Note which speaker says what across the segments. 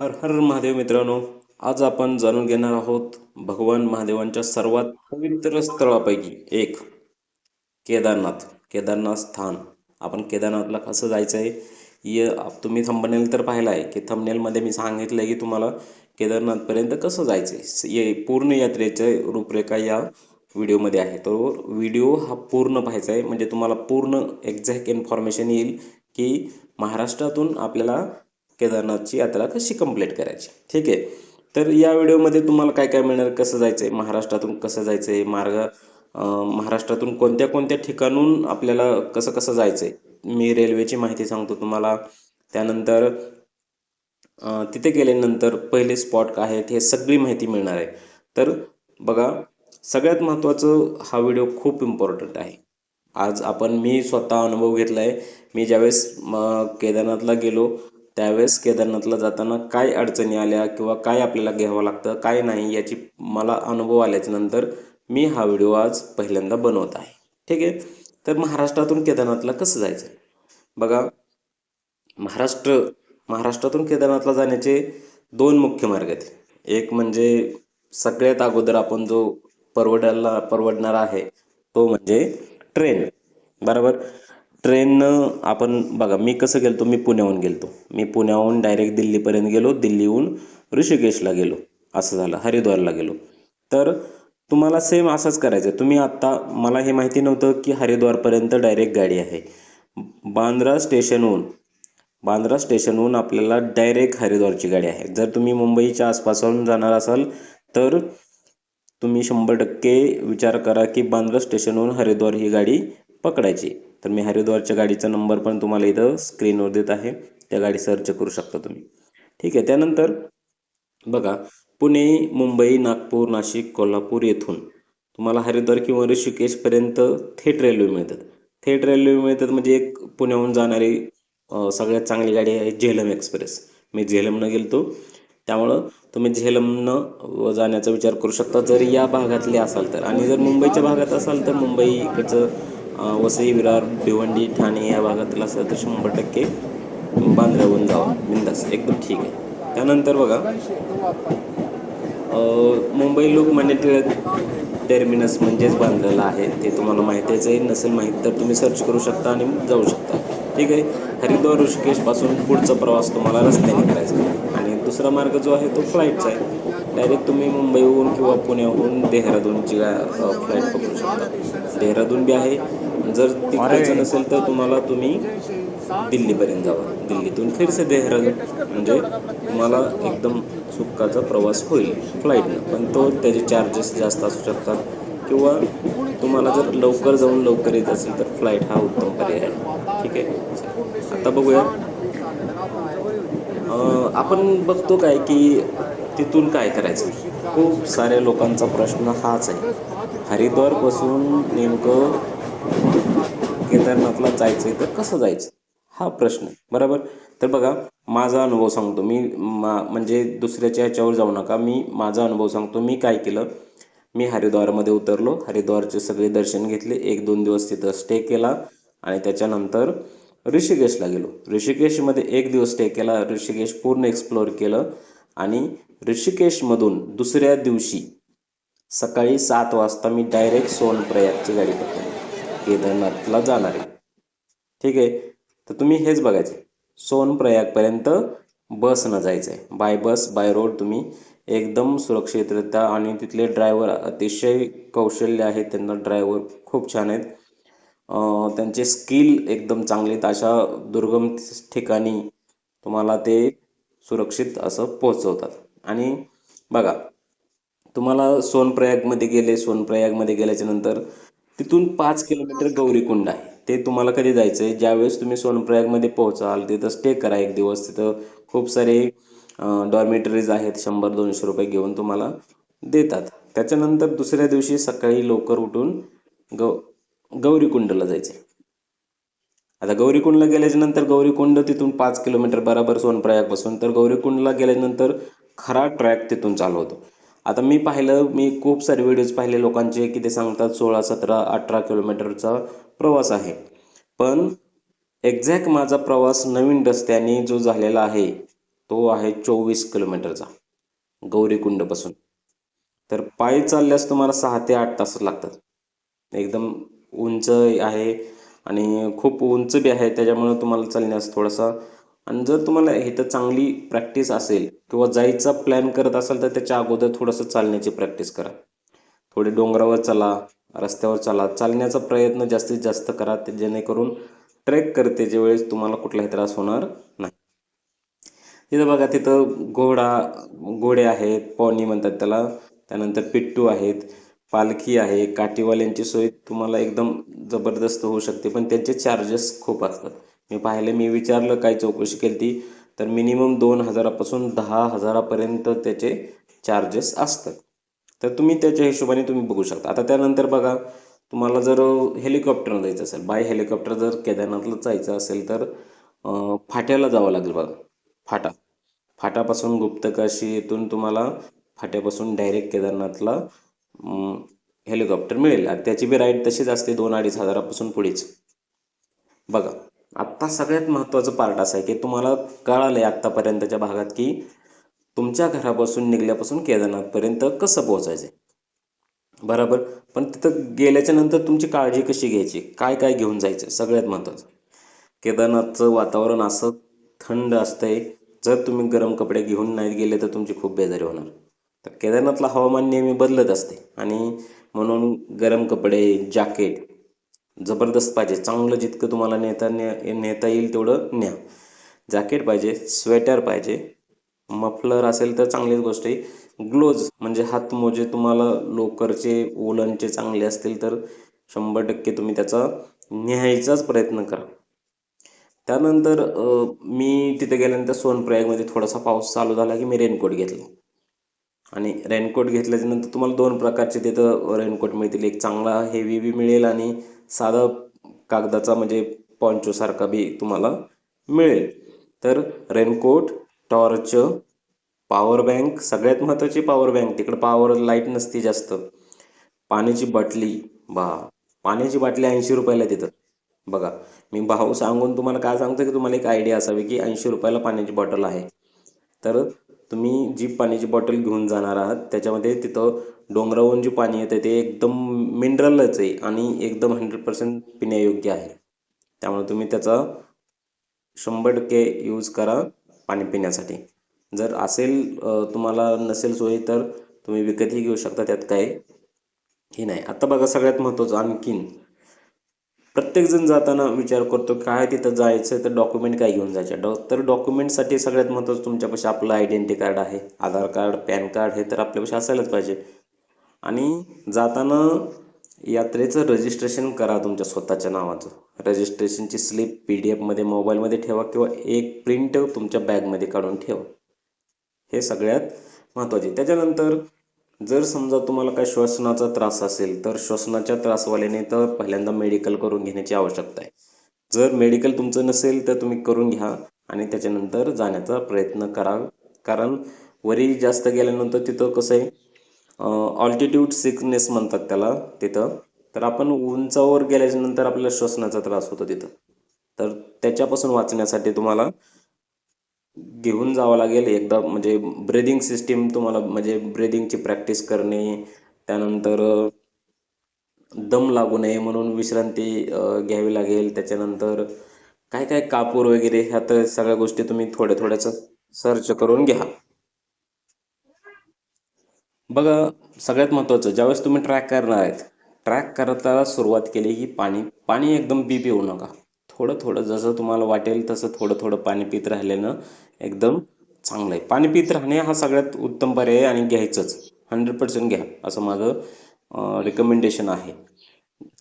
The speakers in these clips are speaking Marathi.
Speaker 1: हर हर महादेव मित्रांनो आज आपण जाणून घेणार आहोत भगवान महादेवांच्या सर्वात पवित्र स्थळापैकी एक केदारनाथ. केदारनाथ स्थान. आपण केदारनाथला कसं जायचं आहे य तुम्ही थंबनेल तर पाहिलं आहे की थंबनेलमध्ये मी सांगितलं आहे की तुम्हाला केदारनाथपर्यंत कसं जायचं आहे ये पूर्ण यात्रेचे रूपरेखा या व्हिडिओमध्ये आहे. तर व्हिडिओ हा पूर्ण पाहायचा आहे. म्हणजे तुम्हाला पूर्ण एक्झॅक्ट इन्फॉर्मेशन येईल की महाराष्ट्रातून आपल्याला केदारनाथची यात्रा कशी कंप्लीट करायची? ठीक आहे. तर या व्हिडिओमध्ये तुम्हाला काय काय मिळणार कसं जायचं आहे महाराष्ट्रातून कसं जायचं आहे मार्ग महाराष्ट्रातून कोणत्या कोणत्या ठिकाणून आपल्याला कसं कसं जायचं आहे मी रेल्वेची माहिती सांगतो तुम्हाला. त्यानंतर तिथे गेल्यानंतर पहिले स्पॉट काय आहेत हे सगळी माहिती मिळणार आहे. तर बघा सगळ्यात महत्त्वाचं हा व्हिडिओ खूप इम्पॉर्टंट आहे. आज आपण मी स्वतः अनुभव घेतला आहे मी ज्यावेळेस केदारनाथला गेलो त्यावेळेस केदारनाथला जाताना काय अडचणी आल्या किंवा काय आपल्याला घ्यावं लागतं काय नाही याची मला अनुभव आल्याच्यानंतर मी हा व्हिडिओ आज पहिल्यांदा बनवत आहे. ठीक आहे? तर महाराष्ट्रातून केदारनाथला कसं जायचं? बघा महाराष्ट्र महाराष्ट्रातून केदारनाथला जाण्याचे दोन मुख्य मार्ग आहेत. एक म्हणजे सगळ्यात अगोदर आपण जो परवडायला परवडणारा आहे तो म्हणजे ट्रेन. बरोबर? ट्रेननं आपण बघा मी कसं गेलतो मी पुण्याहून गेलतो. मी पुण्याहून डायरेक्ट दिल्लीपर्यंत गेलो दिल्लीहून ऋषिकेशला गेलो. असं झालं हरिद्वारला गेलो. तर तुम्हाला सेम असंच करायचं आहे. तुम्ही आत्ता मला हे माहिती नव्हतं की हरिद्वारपर्यंत डायरेक्ट गाडी आहे. बांद्रा स्टेशनहून बांद्रा स्टेशनहून आपल्याला डायरेक्ट हरिद्वारची गाडी आहे. जर तुम्ही मुंबईच्या आसपासून जाणार असाल तर तुम्ही शंभर टक्के विचार करा की बांद्रा स्टेशनहून हरिद्वार ही गाडी पकडायची. तर मी हरिद्वारच्या गाडीचा नंबर पण तुम्हाला इथं स्क्रीनवर देत आहे. त्या गाडी सर्च करू शकता तुम्ही. ठीक आहे त्यानंतर बघा पुणे मुंबई नागपूर नाशिक कोल्हापूर येथून तुम्हाला हरिद्वार किंवा ऋषिकेशपर्यंत थेट रेल्वे मिळतात. थेट रेल्वे मिळतात म्हणजे एक पुण्याहून जाणारी सगळ्यात चांगली गाडी आहे झेलम एक्सप्रेस. मी झेलमनं गेलतो. त्यामुळं तुम्ही झेलमनं जाण्याचा विचार करू शकता. जर या भागातले असाल तर. आणि जर मुंबईच्या भागात असाल तर मुंबईकडचं अ, वसई विरार भिवंडी ठाणे या भागातील असं तर शंभर टक्के बांद्र्याहून जावा बिंदास एकदम ठीक आहे त्यानंतर बघा मुंबई लोकमान्य टिळक टर्मिनस म्हणजेच बांधलेलं आहे ते तुम्हाला माहितीच आहे नसेल माहीत तर तुम्ही सर्च करू शकता आणि जाऊ शकता ठीक आहे हरिद्वार ऋषिकेशपासून पुढचा प्रवास तुम्हाला रस्त्याने करायचा आणि दुसरा मार्ग जो आहे तो फ्लाईटचा आहे. डायरेक्ट तुम्ही मुंबईहून किंवा पुण्याहून देहरादूनची फ्लाईट पकडू शकता. देहरादून बी आहे. जर तिकडचं नसेल तर तुम्हाला तुम्ही दिल्लीपर्यंत जावा. दिल्लीतून फिरसे देहरादून. म्हणजे तुम्हाला एकदम सुखाचा प्रवास होईल फ्लाईटनं पण तो त्याचे चार्जेस जास्त असू शकतात. किंवा तुम्हाला जर लवकर जाऊन लवकर येत असेल तर फ्लाईट हा उत्तम पर्याय आहे. ठीक आहे. आता बघूया. आपण बघतो काय की तिथून काय करायचं? खूप साऱ्या लोकांचा प्रश्न हाच आहे. हरिद्वारपासून नेमकं केदारनाथला जायचं आहे तर कसं जायचं? हा प्रश्न आहे. बरोबर? तर बघा माझा अनुभव सांगतो. मी मा म्हणजे दुसऱ्याच्या ह्याच्यावर जाऊ नका. मी माझा अनुभव सांगतो. मी काय केलं? मी हरिद्वारमध्ये उतरलो. हरिद्वारचे सगळे दर्शन घेतले. एक दोन दिवस तिथं स्टे केला. आणि त्याच्यानंतर ऋषिकेशला गेलो. ऋषिकेशमध्ये एक दिवस स्टे केला. ऋषिकेश पूर्ण एक्सप्लोअर केलं. आणि ऋषिकेशमधून दुसऱ्या दिवशी सकाळी सात वाजता मी डायरेक्ट सोनप्रयागची गाडी पकडली. केदारनाथला जाणार आहे. ठीक आहे? तर तुम्ही हेच बघायचं सोनप्रयागपर्यंत बसनं जायचं आहे बाय बस बाय रोड तुम्ही एकदम सुरक्षितरित्या आणि तिथले ड्रायव्हर अतिशय कौशल्य आहे. त्यांना ड्रायव्हर खूप छान आहेत. त्यांचे स्किल एकदम चांगले आहेत. अशा दुर्गम ठिकाणी तुम्हाला ते सुरक्षित असं पोहोचवतात. आणि बघा तुम्हाला सोनप्रयागमध्ये गेले सोनप्रयागमध्ये गेल्याच्यानंतर तिथून पाच किलोमीटर गौरीकुंड आहे. ते तुम्हाला कधी जायचं आहे ज्यावेळेस तुम्ही सोनप्रयागमध्ये पोहोचाल तिथं स्टे करा एक दिवस. तिथं खूप सारे डॉर्मेटरीज आहेत शंभर दोनशे रुपये घेऊन तुम्हाला देतात. त्याच्यानंतर दुसऱ्या दिवशी सकाळी लवकर उठून गौ गौरीकुंडला जायचं. आता गौरीकुंडला गेल्याच्यानंतर गौरीकुंड तिथून पाच किलोमीटर बराबर सोनप्रयागपासून तर गौरीकुंडला गेल्यानंतर खरा ट्रॅक तिथून चालू होतो. आता मी पाहिलं मी खूप सारे व्हिडिओज पाहिले लोकांचे की ते सांगतात सोळा सतरा अठरा किलोमीटरचा प्रवास आहे. पण एक्झॅक्ट माझा प्रवास नवीन रस्त्याने जो झालेला आहे तो आहे चोवीस किलोमीटरचा गौरीकुंडपासून. तर पायी चालल्यास तुम्हाला सहा ते आठ तास लागतात. एकदम उंच आहे आणि खूप उंच बी आहे त्याच्यामुळे तुम्हाला चालण्यास थोडासा आणि जर तुम्हाला इथं चांगली प्रॅक्टिस असेल किंवा जायचा प्लॅन करत असाल तर त्याच्या अगोदर थोडंसं चालण्याची प्रॅक्टिस करा. थोडे डोंगरावर चला रस्त्यावर चला चालण्याचा प्रयत्न जास्तीत जास्त करा ते जेणेकरून ट्रेक करते वेळेस तुम्हाला कुठलाही त्रास होणार नाही. तिथं बघा तिथं घोडा घोडे आहेत पॉनी म्हणतात त्याला त्यानंतर पिट्टू आहेत पालखी आहे काठीवाल्यांची सोय तुम्हाला एकदम जबरदस्त होऊ शकते पण त्यांचे चार्जेस खूप असतात. मी पाहिले मी विचारलं काय चौकशी केली ती तर मिनिमम दोन हजारापासून दहा हजारापर्यंत त्याचे चार्जेस असतात. तर तुम्ही त्याच्या हिशोबाने तुम्ही बघू शकता. आता त्यानंतर बघा तुम्हाला जर हेलिकॉप्टरनं जायचं असेल बाय हेलिकॉप्टर जर केदारनाथला जायचं असेल तर फाट्याला जावं लागेल बघा फाटा. फाटापासून गुप्तकाशी येथून तुम्हाला फाट्यापासून डायरेक्ट केदारनाथला हेलिकॉप्टर मिळेल. आणि त्याची बी राईड तशीच असते दोन अडीच हजारापासून पुढेच. बघा आत्ता सगळ्यात महत्त्वाचं पार्ट असं आहे की तुम्हाला कळालं आहे आत्तापर्यंतच्या भागात की तुमच्या घरापासून निघल्यापासून केदारनाथपर्यंत कसं पोहोचायचं आहे. बरोबर? पण तिथं गेल्याच्यानंतर तुमची काळजी कशी घ्यायची? काय काय घेऊन जायचं? सगळ्यात महत्त्वाचं केदारनाथचं वातावरण असं थंड असतंय. जर तुम्ही गरम कपडे घेऊन नाही गेले तर तुमची खूप बेजारी होणार. तर केदारनाथला हवामान नेहमी बदलत असते. आणि म्हणून गरम कपडे जॅकेट जबरदस्त पाहिजे. चांगलं जितकं तुम्हाला नेता ने नेता येईल तेवढं न्या. जॅकेट पाहिजे स्वेटर पाहिजे. मफलर असेल तर चांगलीच गोष्ट आहे. ग्लोज म्हणजे हातमोजे तुम्हाला लोकरचे ओलनचे चांगले असतील तर शंभर टक्के तुम्ही त्याचा न्यायचाच प्रयत्न करा. त्यानंतर मी तिथे गेल्यानंतर सोनप्रयागमध्ये थोडासा पाऊस चालू झाला की मी रेनकोट घेतला. आणि रेनकोट घेतल्याच्यानंतर तुम्हाला दोन प्रकारचे तिथं रेनकोट मिळतील. एक चांगला हेवी बी मिळेल आणि साधा कागदाचा म्हणजे पॉन्चोसारखा बी तुम्हाला मिळेल. तर रेनकोट टॉर्च पॉवर बँक सगळ्यात महत्त्वाची पॉवर बँक तिकडं पॉवर लाइट नसते जास्त. पाण्याची बाटली बा पाण्याची बाटली ऐंशी रुपयाला तिथं. बघा मी भाऊ सांगून तुम्हाला काय सांगतो की तुम्हाला एक आयडिया असावी की ऐंशी रुपयाला पाण्याची बॉटल आहे. तर तुम्ही जी पाण्याची बॉटल घेऊन जाणार आहात त्याच्यामध्ये तिथं डोंगरावरून जे पाणी येतं ते एकदम मिनरलच आहे आणि एकदम हंड्रेड पर्सेंट पिण्यायोग्य आहे. त्यामुळे तुम्ही त्याचा शंभर टक्के यूज करा पाणी पिण्यासाठी. जर असेल तुम्हाला नसेल सोय तर तुम्ही विकतही घेऊ शकता त्यात काय हे नाही. आता बघा सगळ्यात महत्त्वाचं आणखीन. प्रत्येकजण जाताना विचार करतो काय तिथं जायचं तर डॉक्युमेंट काय घेऊन जायचं? डॉ तर डॉक्युमेंटसाठी सगळ्यात महत्त्वाचं तुमच्यापाशी आपलं आयडेंटिटी कार्ड आहे आधार कार्ड पॅन कार्ड हे तर आपल्यापाशी असायलाच पाहिजे. आणि जाताना यात्रेचं रजिस्ट्रेशन करा तुमच्या स्वतःच्या नावाचं. रजिस्ट्रेशनची स्लिप पी डी एफमध्ये मोबाईलमध्ये ठेवा किंवा एक प्रिंट तुमच्या बॅगमध्ये काढून ठेवा. हे सगळ्यात महत्त्वाचे त्याच्यानंतर जर समजा तुम्हाला काय श्वसनाचा त्रास असेल तर श्वसनाच्या त्रासवाल्याने तर पहिल्यांदा मेडिकल करून घेण्याची आवश्यकता आहे. जर मेडिकल तुमचं नसेल तर तुम्ही करून घ्या आणि त्याच्यानंतर जाण्याचा प्रयत्न करा. कारण वरी जास्त गेल्यानंतर तिथं कसं आहे ऑल्टिट्यूड सिकनेस म्हणतात त्याला तिथं. तर आपण उंचावर गेल्याच्यानंतर आपल्याला श्वसनाचा त्रास होतो तिथं. तर त्याच्यापासून वाचण्यासाठी तुम्हाला घेऊन जावं लागेल. एकदा म्हणजे ब्रेदिंग सिस्टीम तुम्हाला म्हणजे ब्रेदिंगची प्रॅक्टिस करणे त्यानंतर दम लागू नये म्हणून विश्रांती घ्यावी लागेल. त्याच्यानंतर काय काय कापूर वगैरे ह्या तर सगळ्या गोष्टी तुम्ही थोड्या थोड्याच सर्च करून घ्या. बघा सगळ्यात महत्त्वाचं ज्यावेळेस तुम्ही ट्रॅक करणार आहेत ट्रॅक करताना सुरुवात केली की पाणी पाणी एकदम बी पिऊ नका. थोडं थोडं जसं तुम्हाला वाटेल तसं थोडं थोडं पाणी पित राहिल्यानं एकदम चांगलं आहे. पाणी पित राहणे हा सगळ्यात उत्तम पर्याय आहे आणि घ्यायचंच. हंड्रेड पर्सेंट घ्या असं माझं रिकमेंडेशन आहे.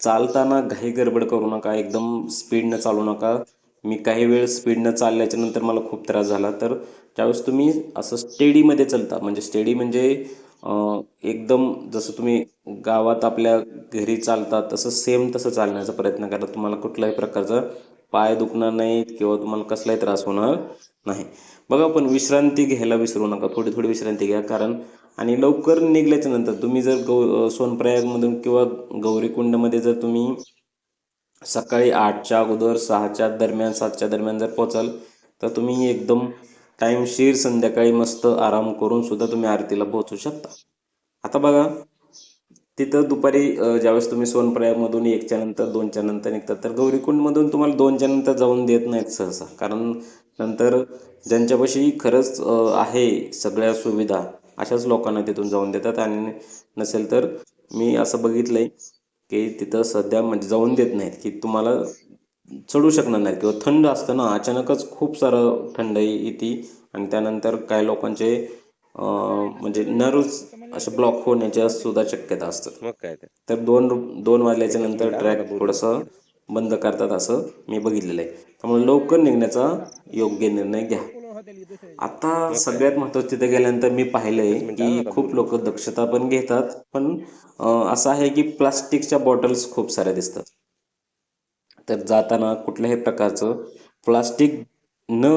Speaker 1: चालताना घाई गडबड करू नका एकदम स्पीडनं चालू नका. मी काही वेळ स्पीडनं चालल्याच्या नंतर मला खूप त्रास झाला. तर त्यावेळेस तुम्ही असं स्टेडीमध्ये चालता म्हणजे स्टेडी म्हणजे एकदम जसं तुम्ही गावात आपल्या घरी चालता तसं सेम तसं चालण्याचा प्रयत्न करा तुम्हाला कुठल्याही प्रकारचा पाय दुखणार नाहीत किंवा तुम्हाला कसलाही त्रास होणार नाही. बघा पण विश्रांती घ्यायला विसरू नका. थोडी थोडी विश्रांती घ्या. कारण आणि लवकर निघल्याच्या नंतर तुम्ही जर गौ सोनप्रयागमधून किंवा गौरीकुंडमध्ये जर तुम्ही सकाळी आठच्या अगोदर सहाच्या दरम्यान सातच्या दरम्यान जर पोचाल तर तुम्ही एकदम टाईमशीर संध्याकाळी मस्त आराम करून सुद्धा तुम्ही आरतीला पोहोचू शकता. आता बघा तिथं दुपारी ज्यावेळेस तुम्ही सोनप्रयागमधून एकच्या नंतर दोनच्या नंतर निघतात तर गौरीकुंडमधून तुम्हाला दोनच्या नंतर जाऊन देत नाहीत सहसा. कारण नंतर ज्यांच्यापाशी खरंच आहे सगळ्या सुविधा अशाच लोकांना तिथून जाऊन देतात. आणि नसेल तर मी असं बघितलंय की तिथं सध्या म्हणजे जाऊन देत नाहीत की तुम्हाला चढू शकणार नाही किंवा थंड असतं ना अचानकच खूप सारं थंड येते आणि त्यानंतर काय लोकांचे म्हणजे नर्व्स असे ब्लॉक होण्याच्या सुद्धा शक्यता असतात
Speaker 2: मग काय
Speaker 1: तर दोन दोन वाजल्याच्या नंतर ट्रॅक थोडंसं बंद करतात असं मी बघितलेलं आहे. त्यामुळे लवकर निघण्याचा योग्य निर्णय घ्या. आता सगळ्यात महत्त्वाचं तिथे गेल्यानंतर मी पाहिलंय की खूप लोक दक्षता पण घेतात पण असं आहे की प्लास्टिकच्या बॉटल्स खूप साऱ्या दिसतात. तर जाताना कुठल्याही प्रकारचं प्लास्टिक न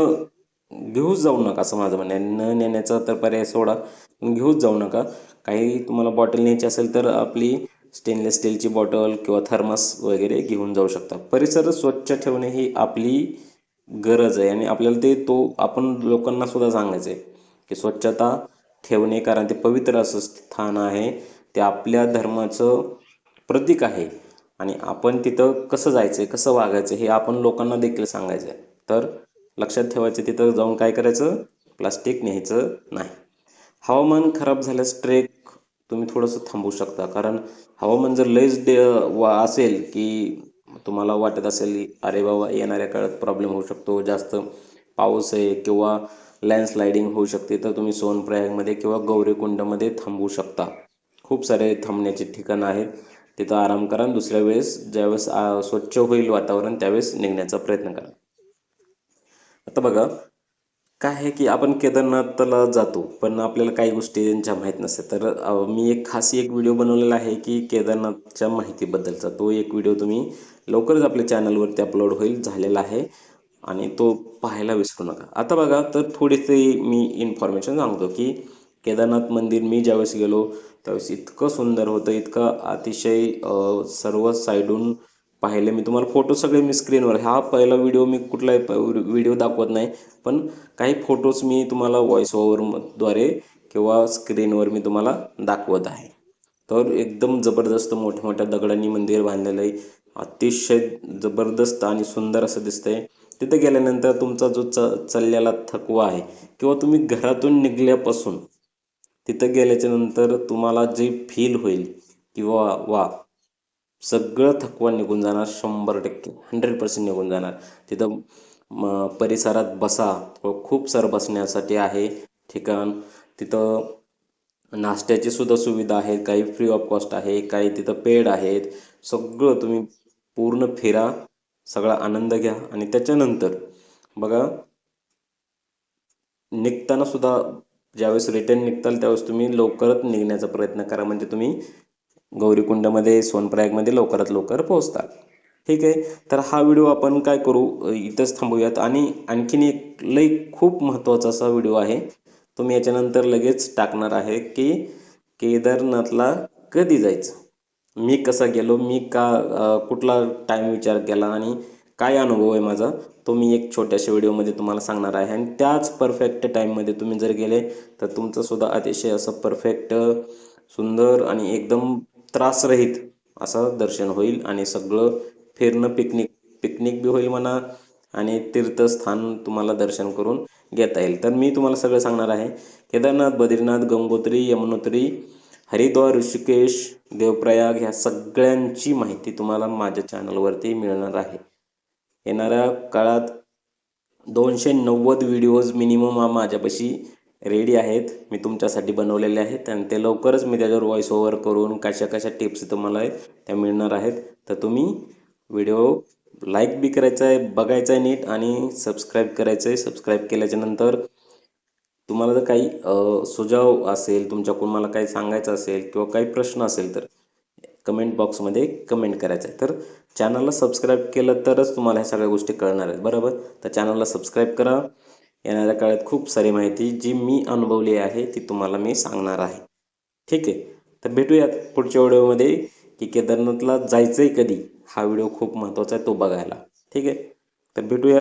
Speaker 1: घेऊच जाऊ नका असं माझं म्हणणं आहे. न नेण्याचा तर पर्याय सोडा घेऊच जाऊ नका. काही तुम्हाला बॉटल न्यायची असेल तर आपली स्टेनलेस स्टीलची बॉटल किंवा थर्मस वगैरे घेऊन जाऊ शकता. परिसर स्वच्छ ठेवणे ही आपली गरज आहे आणि आपल्याला ते तो आपण लोकांना सुद्धा सांगायचं आहे की स्वच्छता ठेवणे कारण ते पवित्र असं स्थान आहे. ते आपल्या धर्माचं प्रतीक आहे. आणि आपण तिथं कसं जायचं आहे कसं वागायचं हे आपण लोकांना देखील सांगायचं आहे तर लक्षात ठेवायचं तिथं जाऊन काय करायचं? प्लास्टिक न्यायचं नाही. हवामान खराब झाल्यास ट्रेक तुम्ही थोडंसं थांबवू शकता. कारण हवामान जर लयच डे वा असेल की तुम्हाला वाटत असेल अरे बाबा येणाऱ्या काळात प्रॉब्लेम होऊ शकतो जास्त पाऊस आहे किंवा लँडस्लायडिंग होऊ शकते तर तुम्ही सोनप्रयागमध्ये किंवा गौरीकुंडमध्ये थांबवू शकता. खूप सारे थांबण्याची ठिकाणं आहेत. तिथं आराम करा आणि दुसऱ्या वेळेस ज्यावेळेस स्वच्छ होईल वातावरण त्यावेळेस निघण्याचा प्रयत्न करा. आता बघा काय आहे की आपण केदारनाथला जातो पण आपल्याला काही गोष्टी त्यांच्या माहीत नसते तर मी एक खास एक व्हिडिओ बनवलेला आहे की केदारनाथच्या माहितीबद्दलचा. तो एक व्हिडिओ तुम्ही लवकरच आपल्या चॅनलवरती अपलोड होईल झालेला आहे आणि तो पाहायला विसरू नका. आता बघा तर थोडीशी मी इन्फॉर्मेशन सांगतो की केदारनाथ मंदिर मी ज्यावेळेस गेलो त्यावेळेस इतकं सुंदर होतं इतकं अतिशय सर्व साईडून पाहिले. मी तुम्हाला फोटो सगळे मी स्क्रीनवर हा पहिला व्हिडिओ मी कुठलाही व्हिडिओ दाखवत नाही पण काही फोटोज मी तुम्हाला व्हॉइस ओव्हरद्वारे किंवा स्क्रीनवर मी तुम्हाला दाखवत आहे. तर एकदम जबरदस्त मोठ्या मोठ्या दगडांनी मंदिर बांधलेलं आहे. अतिशय जबरदस्त आणि सुंदर असं दिसतंय. तिथे गेल्यानंतर तुमचा जो च चाललेला थकवा आहे किंवा तुम्ही घरातून निघल्यापासून तिथं गेल्याच्यानंतर तुम्हाला जे फील होईल किंवा वा सगळं थकवा निघून जाणार शंभर टक्के हंड्रेड पर्सेंट निघून जाणार. तिथं म परिसरात बसा खूप सारं बसण्यासाठी आहे ठिकाण. तिथं नाश्त्याची सुद्धा सुविधा आहे काही फ्री ऑफ कॉस्ट आहे काही तिथं पेड आहेत. सगळं तुम्ही पूर्ण फिरा सगळा आनंद घ्या. आणि त्याच्यानंतर बघा निघताना सुद्धा ज्यावेळेस रिटर्न निघताल त्यावेळेस तुम्ही लवकरच निघण्याचा प्रयत्न करा. म्हणजे तुम्ही गौरीकुंडमध्ये सोनप्रयागमध्ये लवकरात लवकर पोहोचता ठीक आहे? तर हा व्हिडिओ आपण काय करू? इथंच थांबूयात. आणि आणखीन एक लई खूप महत्त्वाचा असा व्हिडिओ आहे. तो मी याच्यानंतर लगेच टाकणार आहे की केदारनाथला कधी जायचं? मी कसा गेलो? मी का कुठला टाईम विचार केला? आणि काय अनुभव आहे माझा? तो मी एक छोट्याशा व्हिडिओमध्ये तुम्हाला सांगणार आहे. आणि त्याच परफेक्ट टाईममध्ये तुम्ही जर गेले तर तुमचंसुद्धा अतिशय असं परफेक्ट सुंदर आणि एकदम त्रासरहित असं दर्शन होईल आणि सगळं फिरणं पिकनिक पिकनिक बी होईल म्हणा आणि तीर्थस्थान तुम्हाला दर्शन करून घेता येईल. तर मी तुम्हाला सगळं सांगणार आहे. केदारनाथ बद्रीनाथ गंगोत्री यमुनोत्री हरिद्वार ऋषिकेश देवप्रयाग ह्या सगळ्यांची माहिती तुम्हाला माझ्या चॅनलवरती मिळणार आहे. येणाऱ्या काळात दोनशे नव्वद व्हिडिओज मिनिमम माझ्यापाशी रेडी आहेत. मी तुमच्यासाठी बनवलेले आहेत आणि ते लवकरच मी त्याच्यावर व्हॉइस ओव्हर करून कशा कशा टिप्स तुम्हाला त्या मिळणार आहेत. तर तुम्ही व्हिडिओ लाईक बी करायचा आहे बघायचा आहे नीट आणि सबस्क्राईब करायचं आहे सबस्क्राईब केल्याच्यानंतर तुम्हाला जर काही सुझाव असेल तुमच्याकडून मला काही सांगायचं असेल किंवा काही प्रश्न असेल तर कमेंट बॉक्समध्ये कमेंट करायचं आहे. तर चॅनलला सबस्क्राईब केलं तरच तुम्हाला ह्या सगळ्या गोष्टी कळणार आहेत. बरोबर? तर चॅनलला सबस्क्राईब करा. येणाऱ्या काळात खूप सारी माहिती जी मी अनुभवली आहे ती तुम्हाला मी सांगणार आहे. ठीक आहे? तर भेटूयात पुढच्या व्हिडिओमध्ये की केदारनाथला जायचं आहे कधी? हा व्हिडिओ खूप महत्त्वाचा आहे तो बघायला. ठीक आहे? तर भेटूया